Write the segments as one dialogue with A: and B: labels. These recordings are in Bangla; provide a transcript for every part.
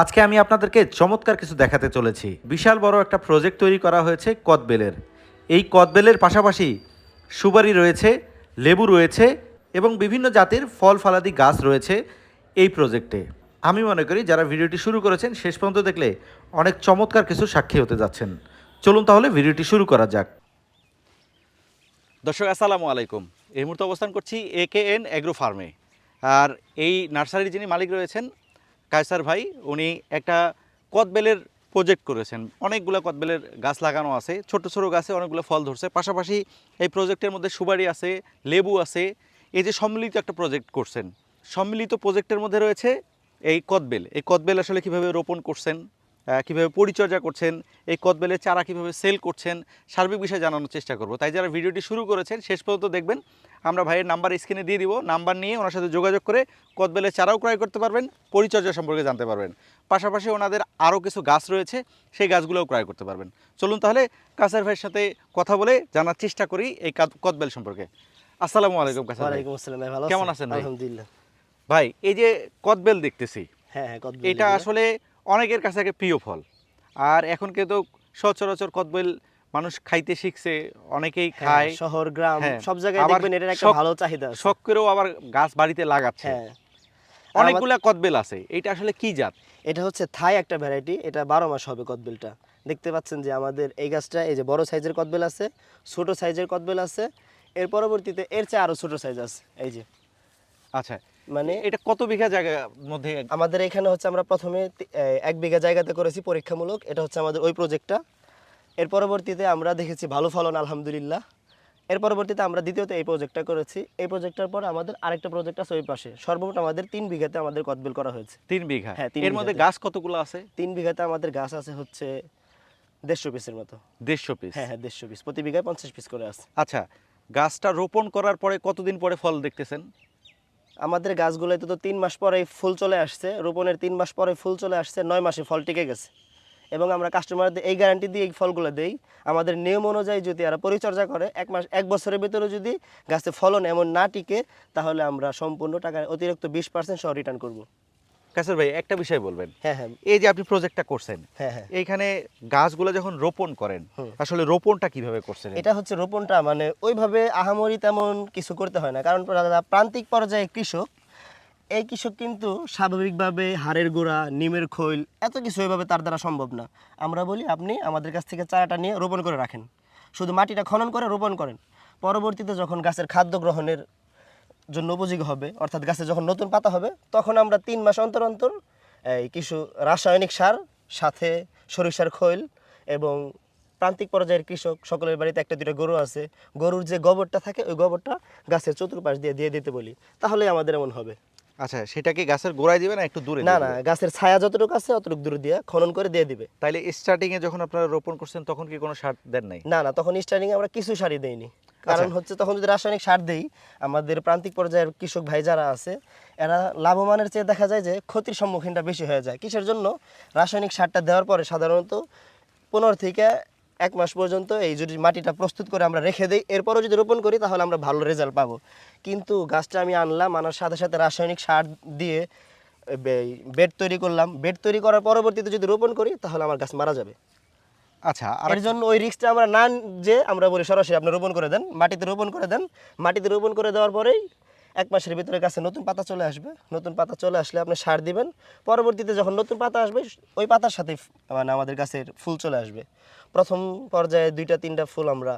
A: আজকে আমি আপনাদেরকে চমৎকার কিছু দেখাতে চলেছি। বিশাল বড় একটা প্রজেক্ট তৈরি করা হয়েছে কদবেলের। এই কদবেলের পাশাপাশি সুবারি রয়েছে, লেবু রয়েছে এবং বিভিন্ন জাতের ফল ফলাদি গাছ রয়েছে এই প্রজেক্টে আমি মনে করি যারা ভিডিওটি শুরু করেছেন, শেষ পর্যন্ত দেখলে অনেক চমৎকার কিছু সাক্ষী হতে যাচ্ছেন। চলুন তাহলে ভিডিওটি শুরু করা যাক। দর্শক, আসসালামু আলাইকুম। এই মুহূর্তে অবস্থান করছি এ কে এন অ্যাগ্রো ফার্মে আর এই নার্সারির যিনি মালিক রয়েছেন কায়সার ভাই, উনি একটা কদবেলের প্রজেক্ট করেছেন। অনেকগুলো কদবেলের গাছ লাগানো আছে, ছোট ছোটো গাছে অনেকগুলো ফল ধরছে। পাশাপাশি এই প্রজেক্টের মধ্যে সুবারি আছে, লেবু আছে। এই যে সম্মিলিত একটা প্রজেক্ট করছেন, সম্মিলিত প্রজেক্টের মধ্যে রয়েছে এই কদবেল। এই কদবেল আসলে কীভাবে রোপণ করছেন? কীভাবে পরিচর্যা করছেন এই কদবেলের চারা কীভাবে সেল করছেন সার্বিক বিষয়ে জানানোর চেষ্টা করব। তাই যারা ভিডিওটি শুরু করেছেন শেষ পর্যন্ত দেখবেন আমরা ভাইয়ের নাম্বার স্ক্রিনে দিয়ে দিব। নাম্বার নিয়ে ওনার সাথে যোগাযোগ করে কদবেলের চারাও ক্রয় করতে পারবেন পরিচর্যা সম্পর্কে জানতে পারবেন। পাশাপাশি ওনাদের আরও কিছু গাছ রয়েছে সেই গাছগুলোও ক্রয় করতে পারবেন। চলুন তাহলে কাসার ভাইয়ের সাথে কথা বলে জানার চেষ্টা করি এই কদবেল সম্পর্কে। আসসালামু আলাইকুম কাসার
B: ওয়ালাইকুম আসসালাম ভাই ভালো
A: কেমন আছেন? ভাই?
B: আলহামদুলিল্লাহ।
A: ভাই এই যে কদবেল দেখতেছি
B: হ্যাঁ হ্যাঁ কদবেল
A: এটা আসলে অনেকের কাছে একটা প্রিয় ফল। আর এখন কিন্তু সচরাচর কদবেল মানুষ খাইতে শিখছে অনেকেই
B: হ্যাঁ,
A: খায়।
B: শহর গ্রাম
A: হ্যাঁ,
B: সব জায়গায় দেখবেন এটার একটা ভালো চাহিদা আছে।
A: শখ করেও আবার গাছ বাড়িতে লাগাচ্ছে।
B: হ্যাঁ।
A: অনেকগুলা কদবেল আছে। এটা আসলে কি জাত?
B: এটা হচ্ছে থাই একটা ভ্যারাইটি এটা বারো মাস হবে কদবেলটা। দেখতে পাচ্ছেন যে আমাদের এই গাছটা এই যে বড় সাইজের কদবেল আছে ছোট সাইজের কদবেল আছে। এর পরবর্তীতে এর চেয়ে আরও ছোট সাইজ আছে এই যে।
A: আচ্ছা
B: মানে
A: এটা কত বিঘা জায়গার মধ্যে?
B: আমাদের এখানে হচ্ছে আমরা প্রথমে এক বিঘা জায়গাতে করেছি পরীক্ষামূলক। এটা হচ্ছে আমাদের ওই প্রজেক্টটা এর পরবর্তীতে আমরা দেখেছি ভালো ফলন আলহামদুলিল্লাহ। এর পরবর্তীতে আমরা দ্বিতীয়ত এই প্রজেক্টটা করেছি। এই প্রজেক্টটার পর আমাদের আরেকটা প্রজেক্ট আছে ওই পাশে। সর্বমোট আমাদের তিন বিঘাতে আমাদের কদবেল করা হয়েছে।
A: তিন বিঘা?
B: হ্যাঁ,
A: এর মধ্যে গাছ কতগুলো আছে?
B: তিন বিঘাতে আমাদের গাছ আছে হচ্ছে দেড়শো পিসের মতো।
A: দেড়শো পিস
B: হ্যাঁ হ্যাঁ দেড়শো পিস প্রতি বিঘায় পঞ্চাশ পিস করে আছে।
A: আচ্ছা গাছটা রোপণ করার পরে কতদিন পরে ফল দেখতেছেন?
B: আমাদের গাছগুলোতে তো তিন মাস পরে ফুল চলে আসছে, রোপণের তিন মাস পরে ফুল চলে আসছে, নয় মাসে ফল টিকে গেছে। এবং আমরা কাস্টমারদের এই গ্যারান্টি দিয়ে এই ফলগুলো দেই। আমাদের নিয়ম অনুযায়ী যদি এরা পরিচর্যা করে, এক মাস, এক বছরের ভিতরে যদি গাছে ফলন এমন না টিকে, তাহলে আমরা সম্পূর্ণ টাকা অতিরিক্ত বিশ পার্সেন্ট সহ রিটার্ন করব।
A: কাসের ভাই একটা বিষয় বলবেন।
B: হ্যাঁ হ্যাঁ।
A: এই যে আপনি প্রজেক্টটা করছেন
B: হ্যাঁ হ্যাঁ।
A: এইখানে গাছগুলো যখন রোপণ করেন। আসলে রোপণটা কীভাবে করছেন?
B: এটা হচ্ছে রোপণটা মানে ওইভাবে আহামরি তেমন কিছু করতে হয় না। কারণ প্রান্তিক পর্যায়ে কৃষক এই কৃষক কিন্তু স্বাভাবিকভাবে হাড়ের গোড়া নিমের খৈল এত কিছু ওইভাবে তার দ্বারা সম্ভব না। আমরা বলি আপনি আমাদের কাছ থেকে চারাটা নিয়ে রোপণ করে রাখেন। শুধু মাটিটা খনন করে রোপণ করেন। পরবর্তীতে যখন গাছের খাদ্য গ্রহণের জন্য উপযোগী হবে। অর্থাৎ গাছে যখন নতুন পাতা হবে তখন আমরা তিন মাস অন্তর অন্তর এই কিছু রাসায়নিক সার সাথে সরিষার খৈল এবং প্রান্তিক পর্যায়ের কৃষক সকলের বাড়িতে একটা দুটো গরু আছে। গরুর যে গোবরটা থাকে ওই গোবরটা গাছের চতুর্পাশ দিয়ে দিয়ে দিতে বলি। তাহলে আমাদের এমন হবে।
A: আচ্ছা সেটাকে গাছের গোড়ায় দিবে না একটু দূরে
B: না না গাছের ছায়া যতটুকু আছে অতটুকু দূরে দিয়ে খনন করে দিয়ে দিবে।
A: তাইলে স্টার্টিং এ যখন আপনারা রোপণ করছেন তখন কি কোনো সার দেন নাই?
B: না না তখন স্টার্টিং আমরা কিছু সারই দেইনি। কারণ
A: আচ্ছা।
B: হচ্ছে তখন যদি রাসায়নিক সার দেই, আমাদের প্রান্তিক পর্যায়ের কৃষক ভাই যারা আছে, এরা লাভবানের চেয়ে দেখা যায় যে ক্ষতির সম্মুখীনটা বেশি হয়ে যায়। কিসের জন্য? রাসায়নিক সারটা দেওয়ার পরে সাধারণত পনেরো থেকে এক মাস পর্যন্ত এই যদি মাটিটা প্রস্তুত করে আমরা রেখে দিই, এরপরও যদি রোপণ করি, তাহলে আমরা ভালো রেজাল্ট পাবো। কিন্তু গাছটা আমি আনলাম, আনার সাথে সাথে রাসায়নিক সার দিয়ে বেড তৈরি করলাম। বেড তৈরি করার পরবর্তীতে যদি রোপণ করি, তাহলে আমার গাছ মারা যাবে।
A: আচ্ছা আর
B: এর জন্য ওই রিস্কটা আমরা না যে আমরা বলি সরাসরি আপনি রোপণ করে দেন মাটিতে রোপণ করে দেন। মাটিতে রোপণ করে দেওয়ার পরেই এক মাসের ভিতরে গাছে নতুন পাতা চলে আসবে। নতুন পাতা চলে আসলে আপনি সার দিবেন। পরবর্তীতে যখন নতুন পাতা আসবে ওই পাতার সাথে মানে আমাদের গাছের ফুল চলে আসবে। প্রথম পর্যায়ে দুইটা তিনটা ফুল আমরা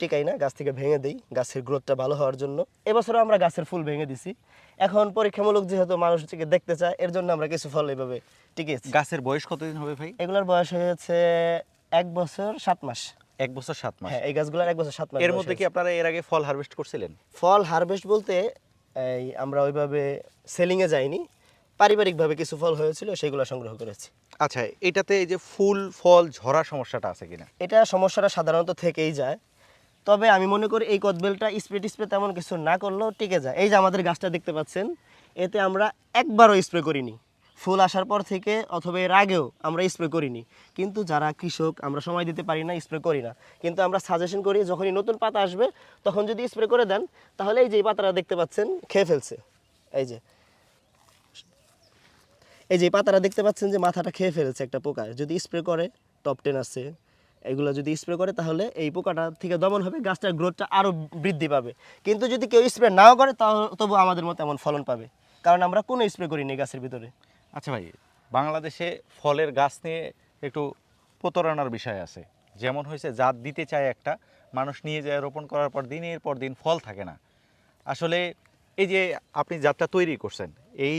B: টিকাই না গাছ থেকে ভেঙে দিই গাছের গ্রোথটা ভালো হওয়ার জন্য। এবছরও আমরা গাছের ফুল ভেঙে দিছি। এখন পরীক্ষামূলক যেহেতু মানুষ থেকে দেখতে চায় এর জন্য আমরা কিছু ফল এইভাবে টিকেছি
A: গাছের বয়স কতদিন হবে ভাই?
B: এগুলোর বয়স হয়েছে এক বছর সাত মাস।
A: এক বছর সাত মাস।
B: হ্যাঁ এই গাছগুলোর এক বছর সাত মাস
A: এর মধ্যে কি আপনারা এর আগে ফল হারভেস্ট করছিলেন?
B: ফল হারভেস্ট বলতে এই আমরা ওইভাবে সেলিংয়ে যাইনি পারিবারিকভাবে কিছু ফল হয়েছিল সেগুলো সংগ্রহ করেছি।
A: আচ্ছা এটাতে এই যে ফুল ফল ঝরা সমস্যাটা আছে কিনা?
B: এটা সমস্যাটা সাধারণত থেকেই যায়। তবে আমি মনে করি এই কদবেলটা স্প্রে টিস্প্রে তেমন কিছু না করলেও টিকে যায়। এই যে আমাদের গাছটা দেখতে পাচ্ছেন এতে আমরা একবারও স্প্রে করিনি। ফুল আসার পর থেকে অথবা এর আগেও আমরা স্প্রে করিনি। কিন্তু যারা কৃষক, আমরা সময় দিতে পারি না স্প্রে করি না। কিন্তু আমরা সাজেশন করি, যখনই নতুন পাতা আসবে, তখন যদি স্প্রে করে দেন, তাহলে এই যে পাতাটা দেখতে পাচ্ছেন, খেয়ে ফেলছে। এই যে। এই যে পাতাটা দেখতে পাচ্ছেন যে মাথাটা খেয়ে ফেলেছে একটা পোকা। যদি স্প্রে করে টপ টেন আছে। এগুলো যদি স্প্রে করে, তাহলে এই পোকাটা থেকে দমন হবে, গাছটার গ্রোথটা আরও বৃদ্ধি পাবে। কিন্তু যদি কেউ স্প্রে নাও করে তবু আমাদের মতো এমন ফলন পাবে। কারণ আমরা কোনো স্প্রে করিনি গাছের ভিতরে।
A: আচ্ছা ভাই, বাংলাদেশে ফলের গাছ নিয়ে একটু প্রতারণার বিষয় আছে। যেমন হয়েছে, জাত দিতে চায় একটা, মানুষ নিয়ে যায় রোপণ করার পর দিনের পর দিন ফল থাকে না। আসলে এই যে আপনি জাতটা তৈরি করছেন, এই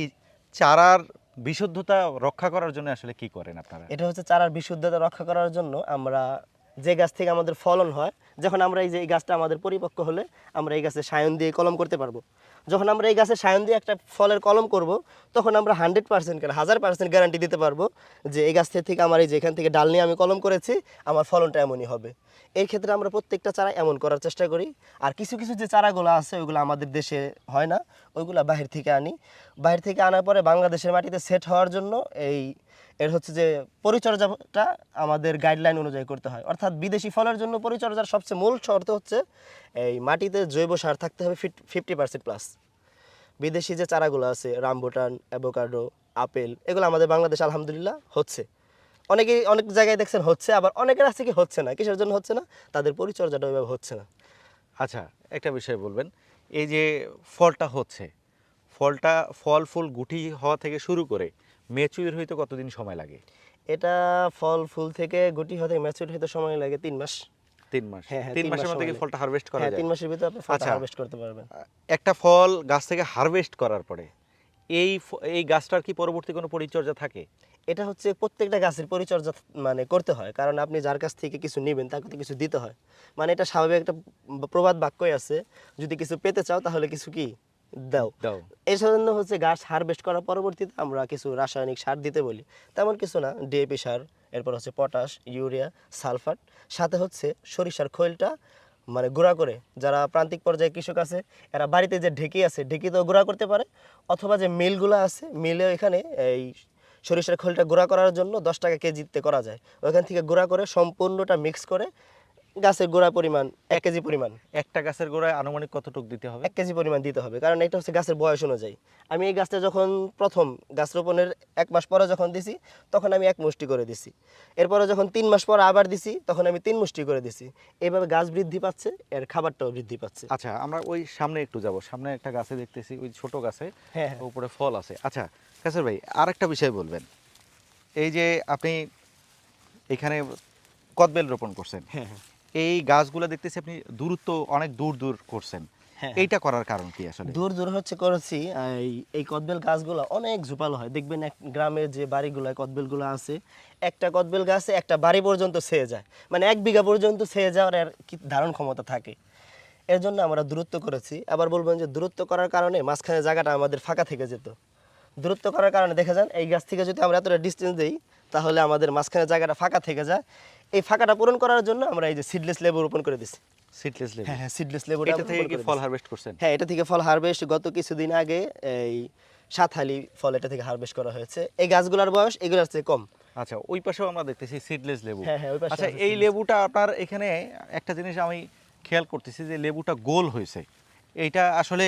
A: চারার বিশুদ্ধতা রক্ষা করার জন্য আসলে কি করেন আপনারা?
B: এটা হচ্ছে চারার বিশুদ্ধতা রক্ষা করার জন্য আমরা যে গাছ থেকে আমাদের ফলন হয় যখন আমরা এই যে এই গাছটা আমাদের পরিপক্ক হলে আমরা এই গাছে সায়ন দিয়ে কলম করতে পারব। যখন আমরা এই গাছে সায়ন দিয়ে একটা ফলের কলম করব, তখন আমরা হান্ড্রেড পার্সেন্ট কেন হাজার পার্সেন্ট গ্যারান্টি দিতে পারব যে এই গাছ থেকে আমার এই যে এখান থেকে ডাল নিয়ে আমি কলম করেছি, আমার ফলনটা এমনই হবে। এই ক্ষেত্রে আমরা প্রত্যেকটা চারা এমন করার চেষ্টা করি। আর কিছু কিছু যে চারাগুলো আছে ওইগুলো আমাদের দেশে হয় না ওইগুলো বাহির থেকে আনি। বাহির থেকে আনার পরে বাংলাদেশের মাটিতে সেট হওয়ার জন্য এই এর হচ্ছে যে পরিচর্যাটা আমাদের গাইডলাইন অনুযায়ী করতে হয়। অর্থাৎ বিদেশি ফলের জন্য পরিচর্যার সবচেয়ে মূল শর্ত হচ্ছে এই মাটিতে জৈব সার থাকতে হবে ফিফটি পার্সেন্ট প্লাস বিদেশি যে চারাগুলো আছে রামবুটান অ্যাভোকাডো আপেল, এগুলো আমাদের বাংলাদেশ আলহামদুলিল্লাহ হচ্ছে। অনেকেই অনেক জায়গায় দেখছেন হচ্ছে, আবার অনেকের আছে কি হচ্ছে না, কিসের জন্য হচ্ছে না, তাদের পরিচর্যাটা ওইভাবে হচ্ছে না।
A: আচ্ছা একটা বিষয় বলবেন, এই যে ফলটা হচ্ছে, ফলটা ফল, ফুল, গুটি হওয়া থেকে শুরু করে মেচুর হইতে কতদিন সময় লাগে?
B: এটা ফল ফুল থেকে গুটি হতে ম্যাচুর হতে সময় লাগে তিন মাস।
A: তিন মাস?
B: হ্যাঁ, হ্যাঁ,
A: তিন মাসের মধ্যে কি ফলটা হারভেস্ট করা
B: হ্যাঁ
A: যায়?
B: তিন মাসের ভিতরে আপনি ফলটা
A: আচ্ছা।
B: হারভেস্ট করতে পারবেন।
A: একটা ফল গাছ থেকে হারভেস্ট করার পরে এই এই গাছটার কি পরবর্তী কোনো পরিচর্যা থাকে?
B: এটা হচ্ছে প্রত্যেকটা গাছের পরিচর্যা মানে করতে হয়। কারণ আপনি যার কাছ থেকে কিছু নেবেন তাকে তো কিছু দিতে হয়। মানে এটা স্বাভাবিক একটা প্রবাদ বাক্যই আছে। যদি কিছু পেতে চাও তাহলে কিছু কি? দাও।
A: দাও।
B: এই জন্য হচ্ছে গাছ হারভেস্ট করার পরবর্তীতে আমরা কিছু রাসায়নিক সার দিতে বলি। তেমন কিছু না ডিএপি সার এরপর হচ্ছে পটাশ ইউরিয়া সালফার সাথে হচ্ছে সরিষার খৈলটা মানে গুঁড়া করে যারা প্রান্তিক পর্যায়ে কৃষক আছে এরা বাড়িতে যে ঢেকি আছে ঢেকিতেও গুঁড়া করতে পারে। অথবা যে মিলগুলো আছে মিলে এখানে এই সরিষার খোলটা গুঁড়া করার জন্য দশ টাকা কেজিতে করা যায়। ওইখান থেকে গুঁড়া করে সম্পূর্ণটা মিক্স করে গাছের গোড়া পরিমাণ এক কেজি পরিমাণ।
A: একটা গাছের গোড়ায় আনুমানিক কতটুক দিতে হবে?
B: এক কেজি পরিমাণ দিতে হবে কারণ এটা হচ্ছে গাছের বয়স অনুযায়ী। আমি এই গাছটা যখন প্রথম গাছ রোপণের এক মাস পরে যখন দিছি তখন আমি এক মুষ্টি করে দিছি। এরপরে যখন তিন মাস পর আবার দিছি তখন আমি তিন মুষ্টি করে দিছি। এইভাবে গাছ বৃদ্ধি পাচ্ছে এর খাবারটাও বৃদ্ধি পাচ্ছে।
A: আচ্ছা আমরা ওই সামনে একটু যাব। সামনে একটা গাছে দেখতেছি ওই ছোট গাছে
B: হ্যাঁ, হ্যাঁ।
A: উপরে ফল আছে। আচ্ছা কাসের ভাই আর একটা বিষয় বলবেন। এই যে আপনি এখানে কদবেল রোপণ করছেন।
B: হ্যাঁ হ্যাঁ।
A: এই গাছগুলো দেখতেছি আপনি দূরত্ব অনেক দূর দূর করছেন।
B: হ্যাঁ।
A: এইটা করার কারণ কি আসলে?
B: দূর দূর হচ্ছে করেছি এই কদবেল গাছগুলো অনেক ঝোপালো হয়। দেখবেন এক গ্রামের যে বাড়িগুলো কদবেলগুলো আছে একটা কদবেল গাছে একটা বাড়ি পর্যন্ত ছেয়ে যায়। মানে এক বিঘা পর্যন্ত ছেয়ে যাওয়ার এর কি ধারণ ক্ষমতা থাকে। এর জন্য আমরা দূরত্ব করেছি। আবার বলবেন যে দূরত্ব করার কারণে মাঝখানে জায়গাটা আমাদের ফাঁকা থেকে যেত। দূরত্ব করার কারণে দেখা যান এই গাছ থেকে যদি আমরা এতটা ডিস্টেন্স দিই তাহলে আমাদের মাঝখানে জায়গাটা ফাঁকা থেকে যায়। এই ফাঁকাটা পূরণ করার জন্য আমরা এই যে সিডলেস লেবু রোপণ করে দিছি।
A: সিডলেস লেবু
B: হ্যাঁ হ্যাঁ সিডলেস লেবুটা
A: এটা থেকে কি ফল হারভেস্ট করছেন?
B: হ্যাঁ এটা থেকে ফল হারভেস্ট গত কিছুদিন আগে এই সাতহালি ফল এটা থেকে হারভেস্ট করা হয়েছে। এই গাছগুলোর বয়স এগুলোর চেয়ে কম।
A: আচ্ছা ওই পাশেও আমরা দেখতেছি সিডলেস লেবু।
B: হ্যাঁ, হ্যাঁ,
A: আচ্ছা এই লেবুটা আপনার এখানে একটা জিনিস আমি খেয়াল করতেছি যে লেবুটা গোল হয়েছে। এইটা আসলে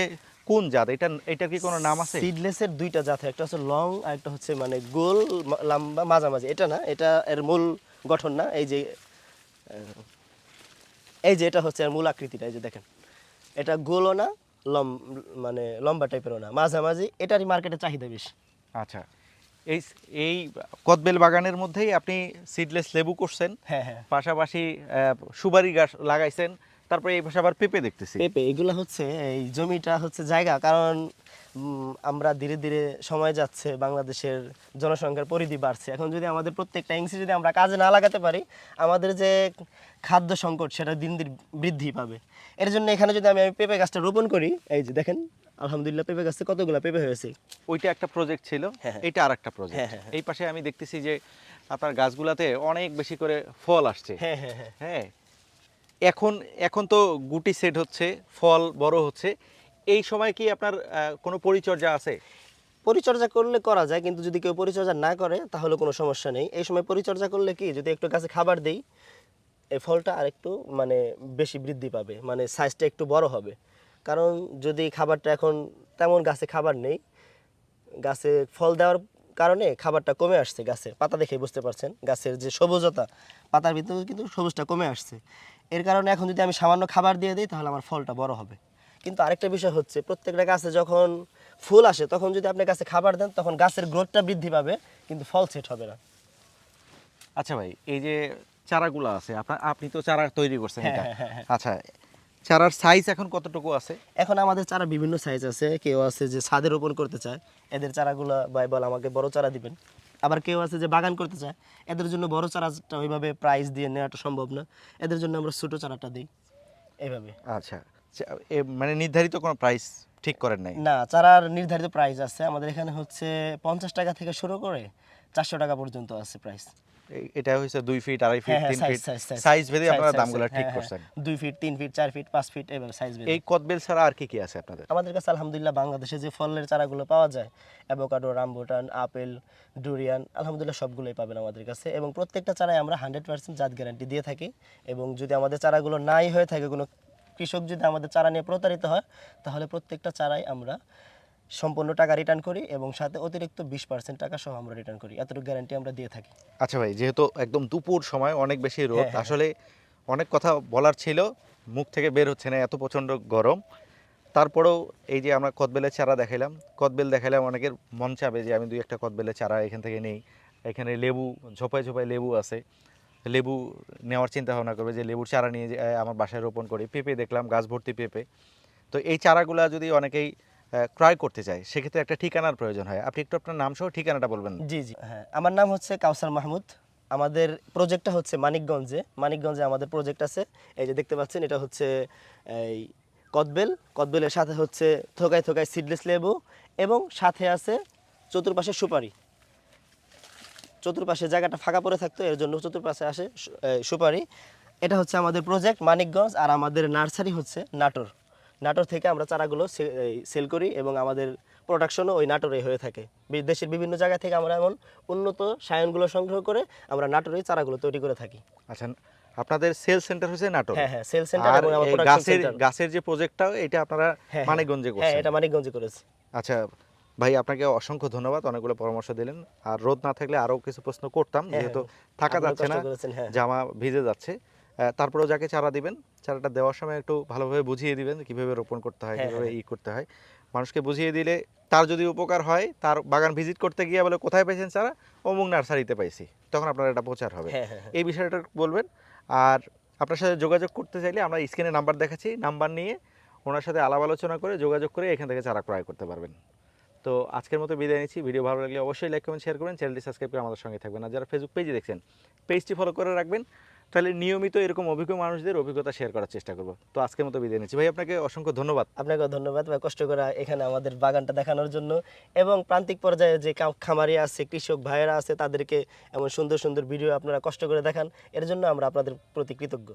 A: কোন জাত? এটা এটা কি কোনো নাম আছে?
B: সিডলেসের দুইটা জাত একটা হচ্ছে লং আর একটা হচ্ছে মানে গোল লম্বা মাঝামাঝি। এটা না এটা এর মূল গঠন না এই যে এই যে এটা হচ্ছে মূল আকৃতিটা এই যে দেখেন। এটা গোলও না লম মানে লম্বা টাইপেরও না। মাঝামাঝি এটারই মার্কেটে চাহিদা বেশি।
A: আচ্ছা। এই এই কদবেল বাগানের মধ্যেই আপনি সিডলেস লেবু করছেন।
B: হ্যাঁ হ্যাঁ।
A: পাশাপাশি সুবারি সুপারি গাছ লাগাইছেন। তারপরে এই পাশে আবার পেঁপে দেখতেছি।
B: পেঁপে এগুলো হচ্ছে এই জমিটা হচ্ছে জায়গা কারণ আমরা ধীরে ধীরে সময় যাচ্ছে বাংলাদেশের জনসংখ্যার পরিধি বাড়ছে। এখন যদি আমাদের প্রত্যেকটা ইংসি যদি আমরা কাজে না লাগাতে পারি আমাদের যে খাদ্য সংকট সেটা দিন দিন বৃদ্ধি পাবে। এর জন্য এখানে যদি আমি আমি পেঁপে গাছটা রোপণ করি এই যে দেখেন আলহামদুলিল্লাহ পেঁপে গাছে কতগুলো পেঁপে হয়েছে।
A: ওইটা একটা প্রজেক্ট ছিল
B: হ্যাঁ, হ্যাঁ।
A: এটা আর একটা প্রজেক্ট। এই পাশে আমি দেখতেছি যে আপনার গাছগুলাতে অনেক বেশি করে ফল আসছে।
B: হ্যাঁ হ্যাঁ হ্যাঁ।
A: হ্যাঁ এখন এখন তো গুটি সেট হচ্ছে, ফল বড় হচ্ছে। এই সময় কি আপনার কোনো পরিচর্যা আছে?
B: পরিচর্যা করলে করা যায়, কিন্তু যদি কেউ পরিচর্যা না করে, তাহলে কোনো সমস্যা নেই। এই সময় পরিচর্যা করলে কি, যদি একটু গাছে খাবার দেই, এই ফলটা আর একটু মানে বেশি বৃদ্ধি পাবে মানে সাইজটা একটু বড় হবে। কারণ যদি খাবারটা এখন তেমন গাছে খাবার নেই, গাছে ফল দেওয়ার কারণে খাবারটা কমে আসছে গাছে। পাতা দেখে বুঝতে পারছেন, গাছের যে সবুজতা, পাতার ভিতরে কিন্তু সবুজটা কমে আসছে। এর কারণে এখন যদি আমি সামান্য খাবার দিয়ে দিই তাহলে আমার ফলটা বড় হবে। কিন্তু আরেকটা বিষয় হচ্ছে প্রত্যেকটা গাছে যখন ফুল আসে তখন যদি আপনি গাছে খাবার দেন তখন গাছের গ্রোথটা বৃদ্ধি পাবে কিন্তু ফল সেট হবে না।
A: আচ্ছা ভাই এই যে চারাগুলো আছে আপনার আপনি তো চারা তৈরি করছেন
B: হ্যাঁ,
A: এটা।
B: হ্যাঁ, হ্যাঁ, হ্যাঁ।
A: আচ্ছা চারার সাইজ এখন কতটুকু আছে?
B: এখন আমাদের চারা বিভিন্ন সাইজ আছে। কেউ আছে যে ছাদে রোপণ করতে চায় এদের চারাগুলো ভাই বল আমাকে বড় চারা দিবেন। আবার কেউ আছে যে বাগান করতে চায় এদের জন্য বড় চারাটা ওইভাবে প্রাইস দিয়ে নেওয়াটা সম্ভব না। এদের জন্য আমরা ছোটো চারাটা দিই এইভাবে
A: আচ্ছা এ মানে নির্ধারিত কোনো প্রাইস ঠিক করেন নাই?
B: না চারার নির্ধারিত প্রাইস আছে। আমাদের এখানে হচ্ছে পঞ্চাশ টাকা থেকে শুরু করে চারশো টাকা পর্যন্ত আছে প্রাইস
A: এটা হচ্ছে দুই ফিট আড়াই ফিট
B: হ্যাঁ হ্যাঁ
A: তিন ফিট
B: সাইজ
A: ভেদে আপনারা দামগুলো ঠিক
B: হ্যাঁ।
A: করছেন।
B: দুই ফিট তিন ফিট চার ফিট পাঁচ ফিট এভাবে সাইজ ভেদে।
A: এই কদবেল ছাড়া আর কি কি আছে আপনাদের?
B: আমাদের কাছে আলহামদুলিল্লাহ বাংলাদেশে যে ফলের চারাগুলো পাওয়া যায় অ্যাভোকাডো রামবুটান আপেল ডুরিয়ান আলহামদুলিল্লাহ সবগুলোই পাবেন আমাদের কাছে। এবং প্রত্যেকটা চারাই আমরা হান্ড্রেড পার্সেন্ট জাত গ্যারান্টি দিয়ে থাকি। এবং যদি আমাদের চারাগুলো নাই হয়ে থাকে কোনো কৃষক যদি আমাদের চারা নিয়ে প্রতারিত হয় তাহলে প্রত্যেকটা চারাই আমরা সম্পূর্ণ টাকা রিটার্ন করি এবং সাথে অতিরিক্ত বিশ পার্সেন্ট টাকা সহ আমরা রিটার্ন করি। এতটুকু গ্যারান্টি আমরা দিয়ে থাকি।
A: আচ্ছা ভাই যেহেতু একদম দুপুর সময় অনেক বেশি রোদ
B: হ্যাঁ, হ্যাঁ।
A: আসলে অনেক কথা বলার ছিল মুখ থেকে বের হচ্ছে না এত প্রচণ্ড গরম। তারপরেও এই যে আমরা কদবেলের চারা দেখাইলাম কদবেল দেখাইলাম অনেকের মন চাবে যে আমি দুই একটা কদবেলের চারা এখান থেকে নেই। এখানে লেবু ঝোপায় ঝোপায় লেবু আছে। লেবু নেওয়ার চিন্তা ভাবনা করবে যে লেবুর চারা নিয়ে আমার বাসায় রোপণ করি। পেঁপে দেখলাম গাছ ভর্তি পেঁপে। তো এই চারাগুলা যদি অনেকেই ক্রয় করতে চাই, সেক্ষেত্রে একটা ঠিকানার প্রয়োজন হয়। আপনি একটু আপনার নাম সহ ঠিকানাটা বলবেন।
B: জি জি। হ্যাঁ আমার নাম হচ্ছে কাউসার মাহমুদ। আমাদের প্রজেক্টটা হচ্ছে মানিকগঞ্জে। মানিকগঞ্জে আমাদের প্রজেক্ট আছে। এই যে দেখতে পাচ্ছেন, এটা হচ্ছে এই কদবেল। কদবেলের সাথে হচ্ছে থোকায় থোকায় সিডলেস লেবু এবং সাথে আছে চতুর্পাশে সুপারি। চতুর্পাশে জায়গাটা ফাঁকা পড়ে থাকতো, এর জন্য চতুর্পাশে আসে সুপারি। এটা হচ্ছে আমাদের প্রজেক্ট মানিকগঞ্জ আর আমাদের নার্সারি হচ্ছে নাটোর। নাটোর থেকে আমরা চারাগুলো সেল করি এবং আমাদের প্রোডাকশনও ওই নাটোরে হয়ে থাকে। দেশের বিভিন্ন জায়গা থেকে আমরা এমন উন্নত সায়নগুলো সংগ্রহ করে আমরা নাটোরেই চারাগুলো তৈরি করে থাকি।
A: আচ্ছা আপনাদের সেল সেন্টার হচ্ছে নাটোর?
B: হ্যাঁ হ্যাঁ সেল সেন্টার এবং প্রোডাকশন
A: গাছের গাছের যে প্রজেক্টটা এটা আপনারা
B: হ্যাঁ,
A: মানিকগঞ্জে
B: হ্যাঁ
A: করছেন?
B: এটা মানিকগঞ্জে করেছি।
A: আচ্ছা ভাই আপনাকে অসংখ্য ধন্যবাদ অনেকগুলো পরামর্শ দিলেন। আর রোদ না থাকলে আরও কিছু প্রশ্ন করতাম
B: হ্যাঁ,
A: যেহেতু
B: হ্যাঁ।
A: থাকা যাচ্ছে না
B: হ্যাঁ।
A: জামা ভিজে যাচ্ছে। তারপরেও যাকে চারা দিবেন চারাটা দেওয়ার সময় একটু ভালোভাবে বুঝিয়ে দিবেন কীভাবে রোপণ করতে হয়
B: হ্যাঁ,
A: কীভাবে
B: হ্যাঁ।
A: ই করতে হয়। মানুষকে বুঝিয়ে দিলে তার যদি উপকার হয় তার বাগান ভিজিট করতে গিয়ে বলে কোথায় পেয়েছেন চারা? অমুক নার্সারিতে পাইছি। তখন আপনার এটা প্রচার হবে।
B: হ্যাঁ।
A: এই বিষয়টা বলবেন। আর আপনার সাথে যোগাযোগ করতে চাইলে আমরা স্ক্রিনে নাম্বার দেখাচ্ছি। নাম্বার নিয়ে ওনার সাথে আলাপ আলোচনা করে যোগাযোগ করে এখান থেকে চারা ক্রয় করতে পারবেন। তো আজকের মতো বিদায় নিচ্ছি। ভিডিও ভালো লাগলে অবশ্যই লাইক কমেন্ট শেয়ার করবেন। চ্যানেলটি সাবস্ক্রাইব করে আমাদের সঙ্গে থাকবেন। আর যারা ফেসবুক পেজে দেখছেন পেজটি ফলো করে রাখবেন। তাহলে নিয়মিত এরকম অভিজ্ঞ মানুষদের অভিজ্ঞতা শেয়ার করার চেষ্টা করব। তো আজকের মতো বিদায় নিচ্ছি। ভাই, আপনাকে অসংখ্য ধন্যবাদ।
B: আপনাকে ধন্যবাদ ভাই, কষ্ট করা এখানে আমাদের বাগানটা দেখানোর জন্য এবং প্রান্তিক পর্যায়ে যে খামারি আছে, কৃষক ভাইয়েরা আছে, তাদেরকে এমন সুন্দর সুন্দর ভিডিও আপনারা কষ্ট করে দেখান। এর জন্য আমরা আপনাদের প্রতি কৃতজ্ঞ।